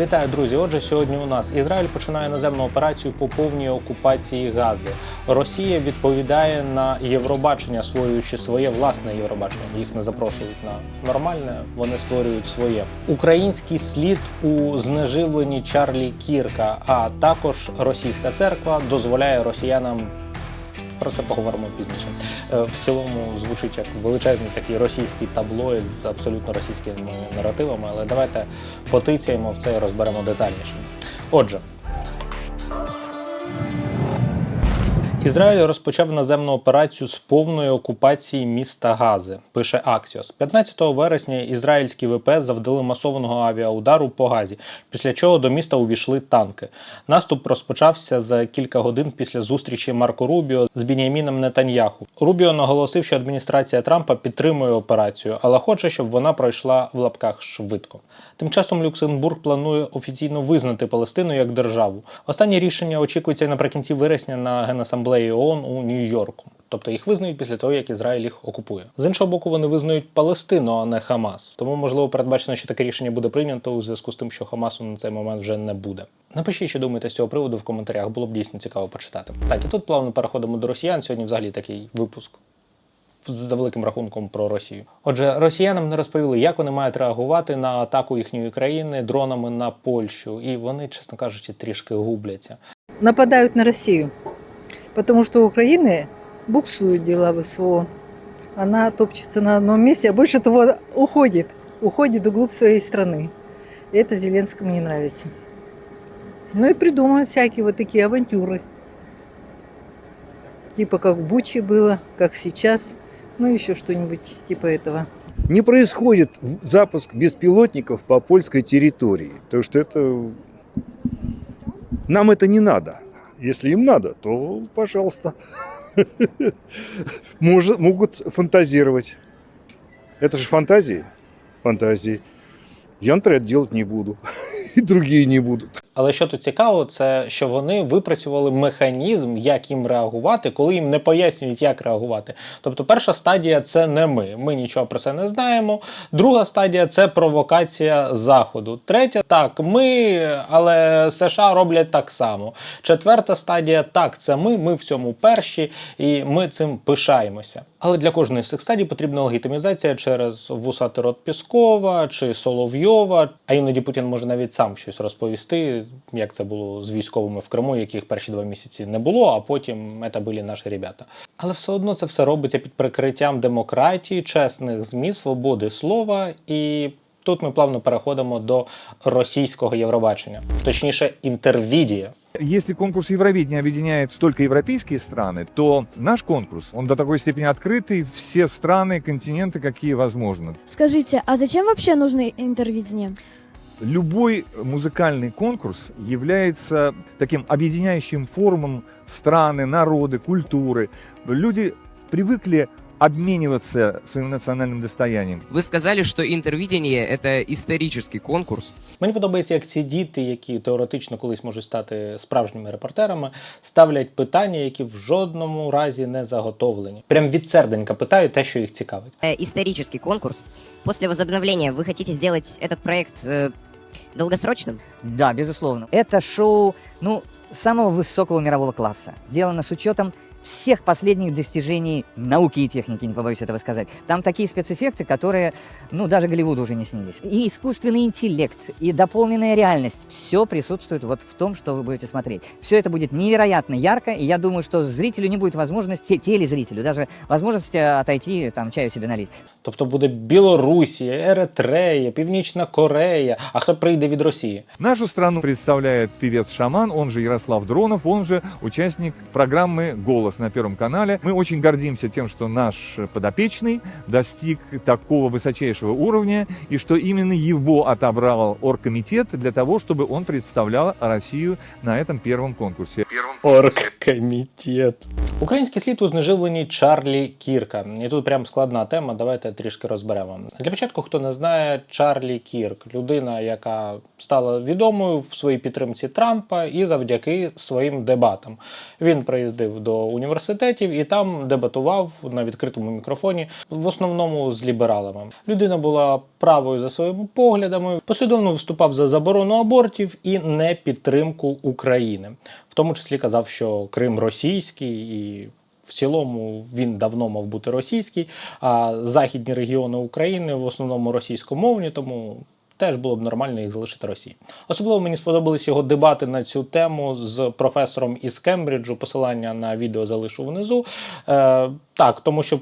Вітаю, друзі. Отже, сьогодні у нас Ізраїль починає наземну операцію по повній окупації Гази. Росія відповідає на Євробачення, створюючи своє власне Євробачення. Їх не запрошують на нормальне, вони створюють своє. Український слід у знеживленні Чарлі Кірка, а також російська церква дозволяє росіянам. Про це поговоримо пізніше. Е, В цілому звучить як величезний такий російський таблоїд з абсолютно російськими наративами, але давайте потицяємо в це і розберемо детальніше. Отже. Ізраїль розпочав наземну операцію з повної окупації міста Гази, пише Аксіос. 15 вересня ізраїльські ВП завдали масованого авіаудару по Газі, після чого до міста увійшли танки. Наступ розпочався за кілька годин після зустрічі Марко Рубіо з Біняміном Нетаньяху. Рубіо наголосив, що адміністрація Трампа підтримує операцію, але хоче, щоб вона пройшла в лапках швидко. Тим часом Люксембург планує офіційно визнати Палестину як державу. Останнє рішення очікується наприкінці вересня на Генасамблеї ООН у Нью-Йорку. Тобто їх визнають після того, як Ізраїль їх окупує. З іншого боку, вони визнають Палестину, а не Хамас. Тому, можливо, передбачено, що таке рішення буде прийнято у зв'язку з тим, що Хамасу на цей момент вже не буде. Напишіть, що думаєте з цього приводу в коментарях, було б дійсно цікаво почитати. Так, і тут плавно переходимо до росіян. Сьогодні взагалі такий випуск за великим рахунком про Росію. Отже, росіянам не розповіли, як вони мають реагувати на атаку їхньої країни дронами на Польщу, і вони, чесно кажучи, трішки губляться. нападают на Россию. Потому что у Украины буксуют дела ВСО. Она топчется на одном месте, а больше того уходит. Уходит вглубь своей страны. И это Зеленскому не нравится. Ну и придумывают всякие вот такие авантюры. Типа как в Буче было, как сейчас. Ну еще что-нибудь типа этого. не происходит запуск беспилотников по польской территории. Потому что это... Нам это не надо. Если им надо, то пожалуйста. Могут фантазировать. Это же фантазии. Фантазии. Я, например, делать не буду. И другие не будут. Але що тут цікаво, це що вони випрацювали механізм, як їм реагувати, коли їм не пояснюють, як реагувати. Тобто, перша стадія це не ми. Ми нічого про це не знаємо. Друга стадія це провокація заходу. Третя так, ми, але США роблять так само. Четверта стадія так, це ми. Ми в цьому перші, і ми цим пишаємося. Але для кожної з цих стадій потрібна легітимізація через вусатий рот Піскова чи Соловйова. А іноді Путін може навіть сам щось розповісти, як це було з військовими в Криму, яких перші два місяці не було, а потім це були наші ребята. Але все одно це все робиться під прикриттям демократії, чесних ЗМІ, свободи слова і. Тут ми плавно переходимо до російського Євробачення, точніше, інтервідія. Если конкурс Евровидения объединяет только европейские страны, то наш конкурс, он до такой степени открытый, все страны, континенты, какие возможно. Скажите, а зачем вообще нужно интервидение? Любой музыкальный конкурс является таким объединяющим форумом страны, народы, культуры. Люди привыкли обмениваться своим национальным достоянием. Вы сказали, что интервидение — это исторический конкурс. Мені подобається, як ці діти, які теоретично колись можуть стати справжніми репортерами, ставлять питання, які в жодному разі не заготовлені. Прям від серденька питають те, що їх цікавить. э, исторический конкурс. После возобновления вы хотите сделать этот проект э, долгосрочным? Да, безусловно. Это шоу, ну, самого высокого мирового класса. Сделано с учетом всех последних достижений науки и техники, не побоюсь этого сказать. Там такие спецэффекты, которые, ну, даже Голливуду уже не снились. И искусственный интеллект, и дополненная реальность. Все присутствует вот в том, что вы будете смотреть. Все это будет невероятно ярко, и я думаю, что зрителю не будет возможности, телезрителю, даже возможности отойти, там, чаю себе налить. Тобто буде Білорусія, Еретрея, Північна Корея. А хто прийде від Росії? Нашу страну представляет певец-шаман, он же Ярослав Дронов, он же участник программы «Голос» на Первом канале. Мы очень гордимся тем, что наш подопечный достиг такого высочайшего уровня, и что именно его отобрал оргкомитет для того, чтобы он представлял Россию на этом первом конкурсе. Оргкомітет. Український слід у знеживленні Чарлі Кірка. І тут прям складна тема. Давайте трішки розберемо. Для початку, хто не знає, Чарлі Кірк людина, яка стала відомою в своїй підтримці Трампа і завдяки своїм дебатам. Він приїздив до університетів і там дебатував на відкритому мікрофоні, в основному з лібералами. Людина була правою за своїми поглядами, послідовно виступав за заборону абортів і не підтримку України. В тому числі казав, що Крим російський і. В цілому він давно мав бути російський, а західні регіони України в основному російськомовні, тому теж було б нормально їх залишити Росії. Особливо мені сподобались його дебати на цю тему з професором із Кембриджу. Посилання на відео залишу внизу. Е, так, тому що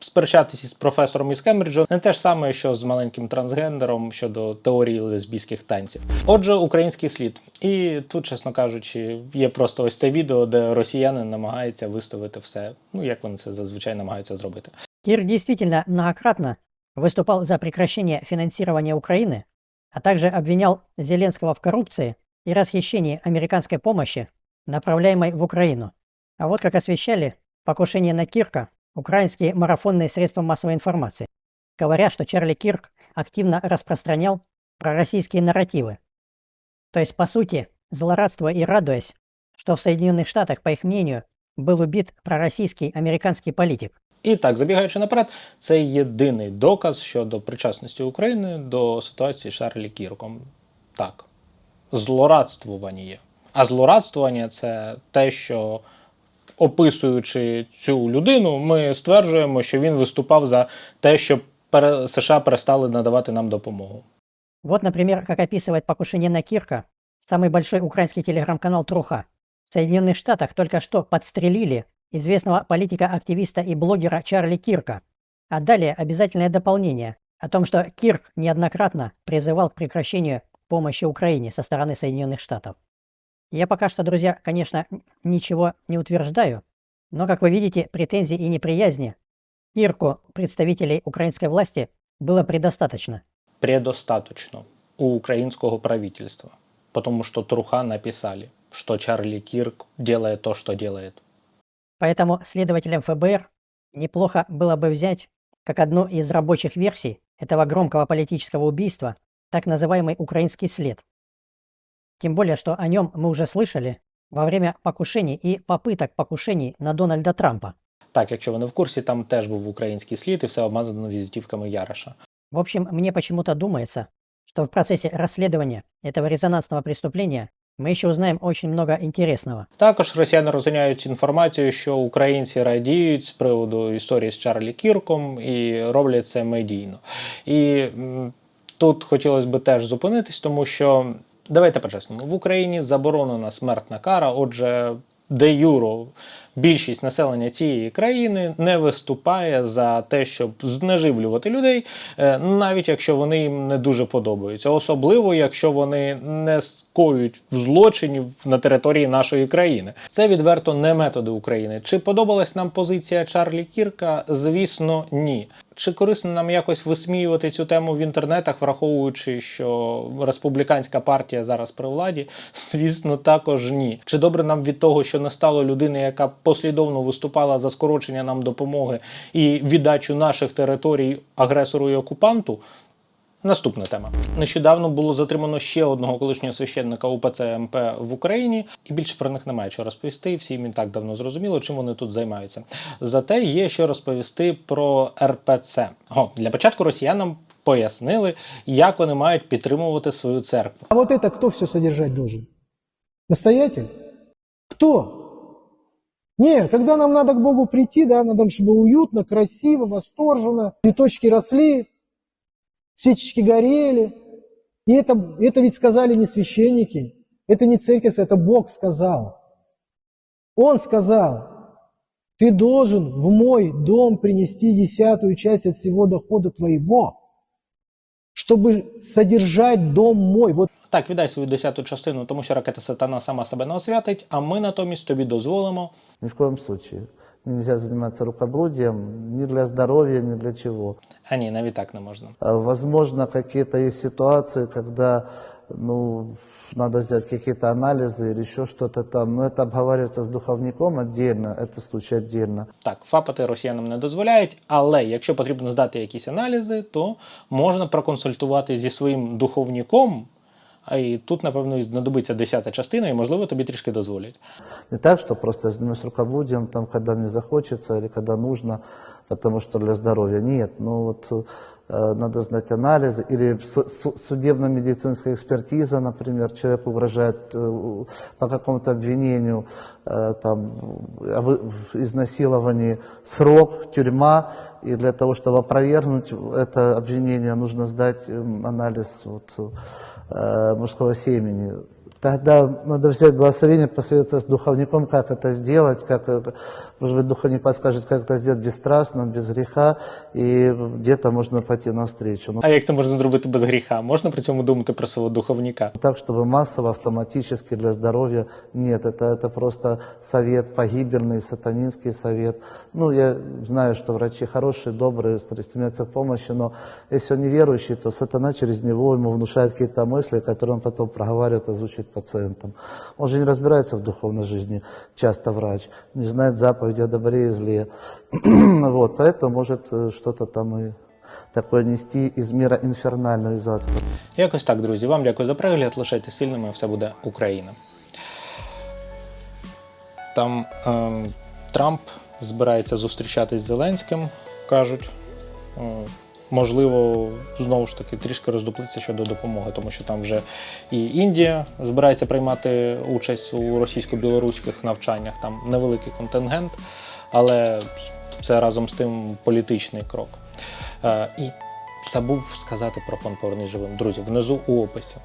сперечатися з професором із Кембриджу не те ж саме, що з маленьким трансгендером щодо теорії лесбійських танців. Отже, український слід. І тут, чесно кажучи, є просто ось це відео, де росіяни намагаються виставити все, ну як вони це зазвичай намагаються зробити. Кир действительно многократно выступал за прекращение финансирования Украины, а также обвинял Зеленского в коррупции и расхищении американской помощи, направляемой в Украину. А вот как освещали покушение на Кирка украинские марафонные средства массовой информации, говоря, что Чарли Кирк активно распространял пророссийские нарративы. То есть, по сути, злорадствуя и радуясь, что в Соединенных Штатах, по их мнению, был убит пророссийский американский политик. І так, забігаючи наперед, це єдиний доказ щодо причасності України до ситуації з Шарлі Кірком. Так, злорадствування є. А злорадствування це те, що описуючи цю людину, ми стверджуємо, що він виступав за те, щоб пере- США перестали надавати нам допомогу. Вот, например, как описывает покушение на Кирка самый большой украинский телеграм-канал Труха. В Соединенных Штатах только что подстрелили известного политика-активиста и блогера Чарли Кирка. А далее обязательное дополнение о том, что Кирк неоднократно призывал к прекращению помощи Украине со стороны Соединенных Штатов. Я пока что, друзья, конечно, н- ничего не утверждаю, но, как вы видите, претензий и неприязни Кирку представителей украинской власти было предостаточно. Предостаточно у українського правительства. Потому что Труха написали, что Чарлі Кірк делает то, что делает. Поэтому следователям ФБР неплохо было бы взять как одну из рабочих версий этого громкого политического убийства так называемый украинский след. Тем более, что о нем мы уже слышали во время покушений и попыток покушений на Дональда Трампа. Так, якщо ви не в курсі, там теж був український слід і все обмазано візитівками Яроша. В общем, мне почему-то думается, что в процессе расследования этого резонансного преступления мы еще узнаем очень много интересного. Також росіяни розганяють інформацію, що українці радіють з приводу історії з Чарлі Кірком і роблять це медійно. І тут хотілося б теж зупинитись, тому що давайте по-чесному, в Україні заборонена смертна кара, отже, де юро більшість населення цієї країни не виступає за те, щоб знеживлювати людей, е, навіть якщо вони їм не дуже подобаються, особливо якщо вони не скоюють злочинів на території нашої країни. Це відверто не методи України. Чи подобалась нам позиція Чарлі Кірка? Звісно, ні. Чи корисно нам якось висміювати цю тему в інтернетах, враховуючи, що республіканська партія зараз при владі? Звісно, також ні. Чи добре нам від того, що не стало людини, яка послідовно виступала за скорочення нам допомоги і віддачу наших територій агресору і окупанту? Наступна тема. Нещодавно було затримано ще одного колишнього священника УПЦ МП в Україні, і більше про них немає що розповісти. Всім і так давно зрозуміло, чим вони тут займаються. Зате є що розповісти про РПЦ. О, для початку росіянам пояснили, як вони мають підтримувати свою церкву. А вот это кто все содержать должен? Настоятель? Кто? Нет, когда нам надо к Богу прийти, да, надо, чтобы уютно, красиво, восторженно, цветочки росли, свечечки горели. И это, это ведь сказали не священники, это не церковь, это Бог сказал. Он сказал, ты должен в мой дом принести десятую часть от всего дохода твоего, чтобы содержать дом мой. Вот Так, віддай свою десяту частину, тому що ракета сатана сама себе не освятить, а ми натомість тобі дозволимо Ни в коем случае. Нельзя заниматься рукоблудием ни для здоровья, ни для чего. А ні, навіть так не можна. А, Возможно, какие-то есть ситуации, когда ну, надо сделать какие-то анализы или еще что-то там. Но это обговаривается с духовником отдельно, это случай отдельно. Так, фапати росіянам не дозволяють, але якщо потрібно здати якісь аналізи, то можна проконсультувати зі своїм духовником А і тут, напевно, і знадобиться десята частина, і можливо тобі трішки дозволять. Не так, что просто я занимаюсь рукоблудием, там, когда мне захочется или когда нужно, потому что для здоровья. Нет, ну вот э, надо знать анализы или су- су- судебно-медицинская экспертиза, например, человек угрожает э, по какому-то обвинению, э, там, о вы- в изнасиловании, срок, тюрьма, и для того, чтобы опровергнуть это обвинение, нужно сдать м, анализ вот, э, мужского семени. Тогда надо взять благословение, посоветоваться с духовником, как это сделать, как, это- может быть, духовник подскажет, как это сделать бесстрастно, без греха, и где-то можно пойти навстречу. А як це можна зробити без гріха? Можна при цьому думати про свого духовника? так, чтобы массово, автоматически для здоровья, нет, это, это просто совет погибельный, сатанинский совет. Ну, я знаю, что врачи хорошие, добрые, стремятся к помощи, но если он неверующий, то сатана через него ему внушает какие-то мысли, которые он потом проговаривает, озвучивает пациентам. Он же не разбирается в духовной жизни, часто врач, не знает заповеди о добре и зле. вот, поэтому может э, что-то там и такое нести из мира инфернального, из адского. Якось так, друзі. Вам дякую за перегляд. Лишайтеся сильними, все буде Україна. Там ем, Трамп збирається зустрічатись з Зеленським, кажуть. Можливо, знову ж таки трішки роздуплиться щодо допомоги, тому що там вже і Індія збирається приймати участь у російсько-білоруських навчаннях. Там невеликий контингент, але це разом з тим політичний крок. Е, і забув сказати про фонд Повернись живим. Друзі, внизу у описі